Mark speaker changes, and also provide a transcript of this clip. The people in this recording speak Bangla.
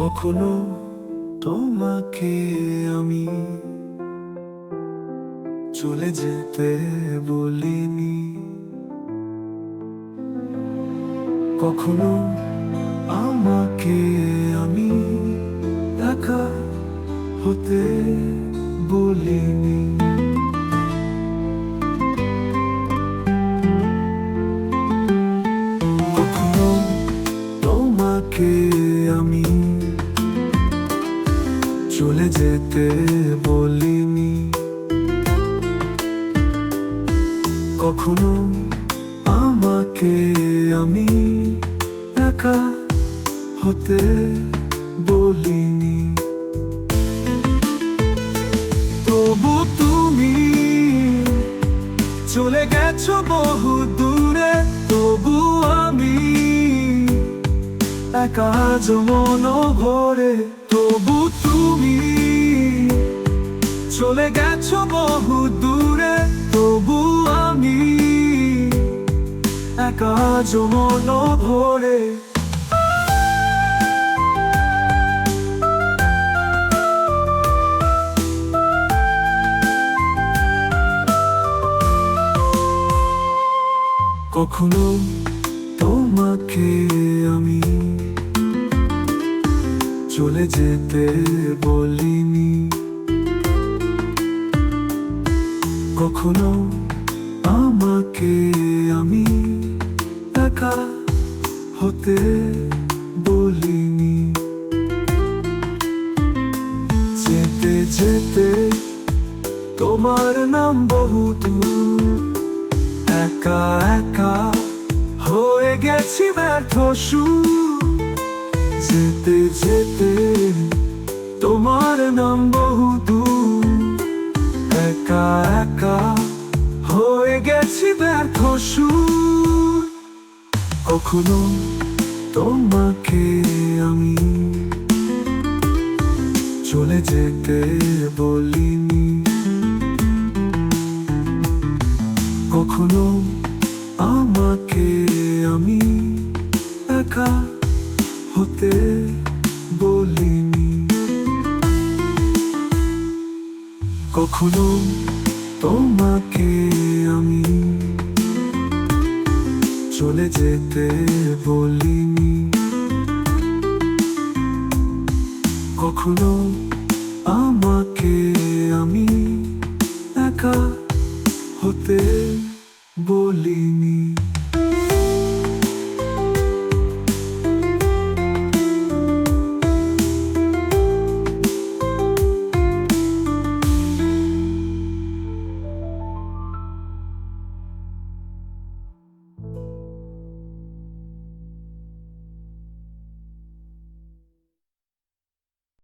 Speaker 1: কখনো তোমাকে আমি চলে যেতে বলিনি। কখনো আমাকে আমি একা হতে বলিনি। চলে যেতে বলিনি। কখনো আমাকে আমি একা হতে বলিনি। তবু তুমি চলে গেছো বহু দূরে, তবু আমি একা মন ভরে, তবু তুমি চলে গেছো বহু দূরে, তবু আমি একা মন ভরে। কখনো তোমাকে চলে যেতে বলিনি। কখনো আমাকে আমি একা হতে বলিনি। যেতে যেতে তোমার নাম বহু একা একা হয়ে গেছি ব্যর্থ সুর। যেতে যেতে তোমার নাম বহু দূর একা একা হয়ে গেছি ব্যর্থ সুর। কখনো তোমাকে আমি চলে যেতে বলিনি। কখনো আমাকে আমি একা হতে বলিনি। কখনো তোমাকে আমি চলে যেতে বলিনি। কখনো